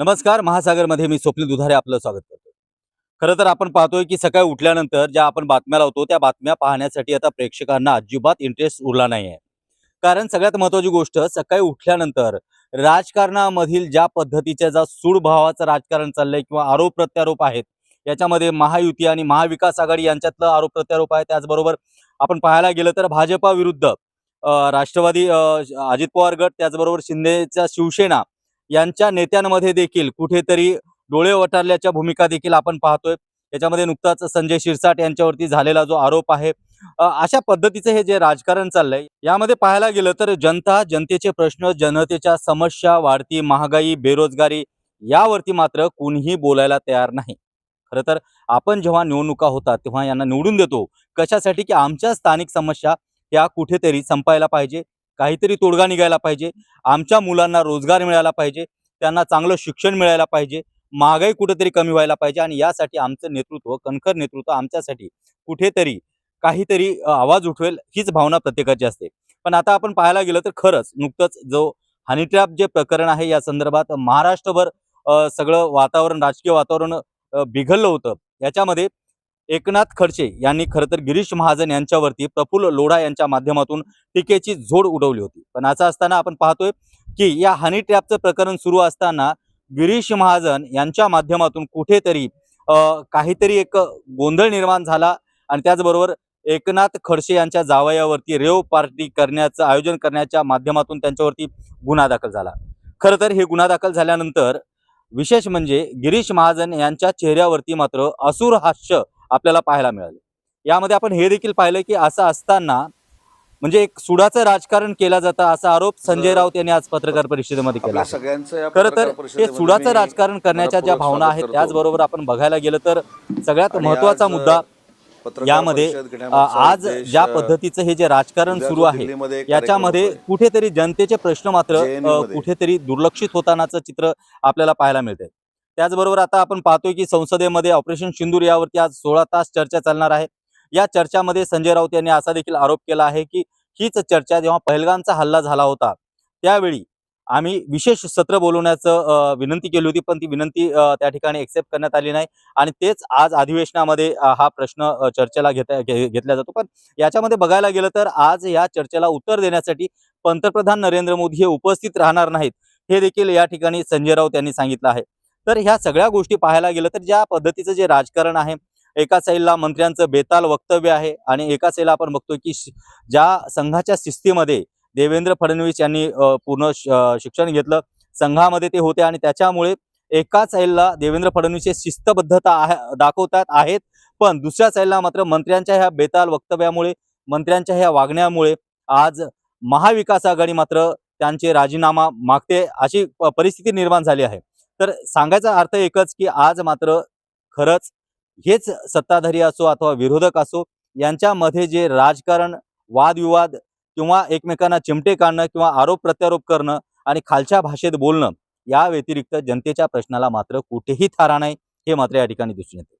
नमस्कार महासागरमध्ये मी स्वप्नील दुधारे आपलं स्वागत करतो खरं तर आपण पाहतोय की सकाळी उठल्यानंतर ज्या आपण बातम्या लावतो त्या बातम्या पाहण्यासाठी आता प्रेक्षकांना अजिबात इंटरेस्ट उरला नाही आहे कारण सगळ्यात महत्वाची गोष्ट सकाळी उठल्यानंतर राजकारणामधील ज्या पद्धतीच्या ज्या सूडभावाचं राजकारण चाललंय किंवा आरोप प्रत्यारोप आहेत याच्यामध्ये महायुती आणि महाविकास आघाडी यांच्यातलं आरोप प्रत्यारोप आहे. त्याचबरोबर आपण पाहायला गेलं तर भाजपा विरुद्ध राष्ट्रवादी अजित पवार गट त्याचबरोबर शिंदेच्या शिवसेना यांच्या नेत्यांमध्ये देखील कुठेतरी डोळे वटारल्याच्या भूमिका देखील आपण पाहतोय. याच्यामध्ये नुकताच संजय शिरसाट यांच्यावरती झालेला जो आरोप आहे अशा पद्धतीचं हे जे राजकारण चाललंय यामध्ये पाहायला गेलं तर जनता जनतेचे प्रश्न जनतेच्या समस्या वाढती महागाई बेरोजगारी यावरती मात्र कुणीही बोलायला तयार नाही. खरं तर आपण जेव्हा निवडणुका होतात तेव्हा यांना निवडून देतो कशासाठी? की आमच्या स्थानिक समस्या या कुठेतरी संपायला पाहिजे. काहीतरी तोडगा निघायला पाहिजे. आमच्या मुलांना रोजगार मिळायला पाहिजे. त्यांना चांगलं शिक्षण मिळायला पाहिजे. महागाई कुठेतरी कमी व्हायला पाहिजे आणि यासाठी आमचं नेतृत्व कणखर नेतृत्व आमच्यासाठी कुठेतरी काहीतरी आवाज उठवेल हीच भावना प्रत्येकाची असते. पण आता आपण पाहायला गेलं तर खरंच नुकतंच जो हनीट्रॅप जे प्रकरण आहे या संदर्भात महाराष्ट्रभर सगळं वातावरण राजकीय वातावरण बिघडलं होतं. याच्यामध्ये एकनाथ खडसे यांनी खरं तर गिरीश महाजन यांच्यावरती प्रफुल्ल लोढा यांच्या माध्यमातून टीकेची झोड उडवली होती. पण असं असताना आपण पाहतोय की या हनी ट्रॅपचं प्रकरण सुरू असताना गिरीश महाजन यांच्या माध्यमातून कुठेतरी काहीतरी एक गोंधळ निर्माण झाला आणि त्याचबरोबर एकनाथ खडसे यांच्या जावयावरती रेव पार्टी करण्याचं आयोजन करण्याच्या माध्यमातून त्यांच्यावरती गुन्हा दाखल झाला. खरं तर हे गुन्हा दाखल झाल्यानंतर विशेष म्हणजे गिरीश महाजन यांच्या चेहऱ्यावरती मात्र असुर हास्य आपल्याला पाहायला मिळाले यामध्ये आपण हे देखील पाहिलं की असं असताना म्हणजे एक सुडाचं राजकारण केलं जातं असा आरोप संजय राऊत यांनी आज पत्रकार परिषदेमध्ये केला खरं तर हे सुडाचं राजकारण करण्याच्या ज्या भावना आहेत. त्याचबरोबर आपण बघायला गेलं तर सगळ्यात महत्त्वाचा मुद्दा यामध्ये आज ज्या पद्धतीचं हे जे राजकारण सुरू आहे याच्यामध्ये. कुठेतरी जनतेचे प्रश्न मात्र. कुठेतरी दुर्लक्षित होतानाचं चित्र आपल्याला पाहायला मिळते त्याचबरोबर आता आपण पाहतोय की संसदेमध्ये ऑपरेशन सिंदूर यावरती आज सोळा तास चर्चा चालणार आहे. या चर्चामध्ये संजय राऊत यांनी असा देखील आरोप केला आहे की हीच चर्चा जेव्हा पहलगामचा हल्ला झाला होता त्यावेळी आम्ही विशेष सत्र बोलवण्याचं विनंती केली होती पण ती विनंती त्या ठिकाणी एक्सेप्ट करण्यात आली नाही. आणि तेच आज अधिवेशनामध्ये हा प्रश्न चर्चेला घेता घेतला जातो. पण याच्यामध्ये बघायला गेलं तर आज या चर्चेला उत्तर देण्यासाठी पंतप्रधान नरेंद्र मोदी हे उपस्थित राहणार नाहीत हे देखील या ठिकाणी संजय राऊत यांनी सांगितलं आहे. तर ह्या सगळ्या गोष्टी पाहायला गेलं तर ज्या पद्धतीचं जे राजकारण आहे एका साईडला मंत्र्यांचं बेताल वक्तव्य आहे आणि एका साईडला आपण बघतोय की ज्या संघाच्या शिस्तीमध्ये देवेंद्र फडणवीस यांनी पूर्ण शिक्षण घेतलं संघामध्ये ते होते आणि त्याच्यामुळे एकाच साईडला देवेंद्र फडणवीस हे शिस्तबद्धता आहे दाखवतात आहेत पण दुसऱ्या साईडला मात्र मंत्र्यांच्या ह्या बेताल वक्तव्यामुळे मंत्र्यांच्या ह्या वागण्यामुळे आज महाविकास आघाडी मात्र त्यांचे राजीनामा मागते अशी परिस्थिती निर्माण झाली आहे. तर सांगायचा अर्थ एकच की आज मात्र खरंच हेच सत्ताधारी असो अथवा विरोधक असो यांच्यामध्ये जे राजकारण वादविवाद किंवा एकमेकांना चिमटे काढणं किंवा आरोप प्रत्यारोप करणं आणि खालच्या भाषेत बोलणं या व्यतिरिक्त जनतेच्या प्रश्नाला मात्र कुठेही थारा नाही हे मात्र या ठिकाणी दिसून येते.